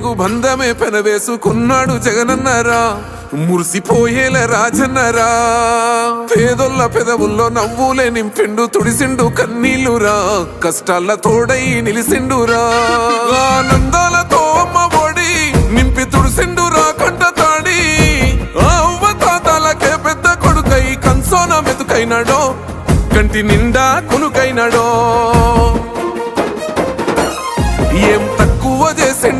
పేగు బంధమే పెనవేసుకున్నాడు జగనన్నరా. మురిసిపోయేల రాజన్నరా. పేదొల్ల పెదవుల్లో నవ్వులే నింపిండు తుడిసిండు కన్నీళ్ళురా. కష్టాల తోడై నిలిసిండురా. ఆనందాలతో అమ్మ ఒడి నింపి తుడిసిండురా కంట తాడి. ఆ అవ్వ పెద్ద కొడుకై కన్సోన మెతుకైనాడో కంటి నిండా కునుకైనాడో. ఏం తక్కువ చేసిండు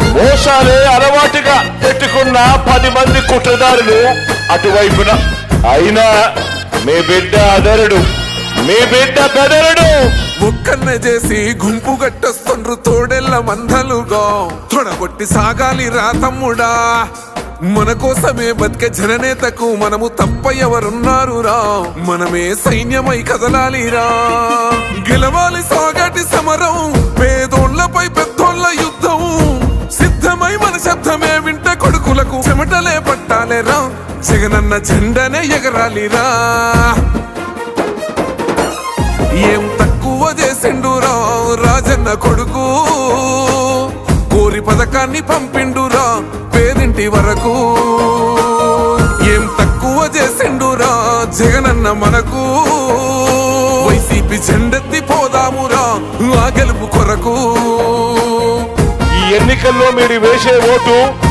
మోసాలే అలవాటుగా పెట్టుకున్న పది మంది కుట్రదారులు అటువైపున. అయినా మీ బిడ్డ అదరుడు మీ బిడ్డ బెదరుడు. ఒక్కన్న చేసి గుంపు గట్టొస్తుండ్రు తోడెల్ల మందలుగా. తొడగొట్టి సాగాలి రా తమ్ముడా. మన కోసమే బతికే జననేతకు మనము తప్ప ఎవరున్నారు రా మనమే సైన్యమై కదలాలిరా. గెలవాలి సాగటి సమరం జగనన్న జెండనే ఎగరాలిరా. ఏం తక్కువ చేసిండురా రాజన్న కొడుకు. కోరి పథకాన్ని పంపిండురా పేదింటి వరకు. ఏం తక్కువ చేసిండురా జగనన్న మనకు. వైసీపీ జెండెత్తి పోదామురా ఆ గెలుపు కొరకు. ఈ ఎన్నికల్లో మీరు వేసే ఓటు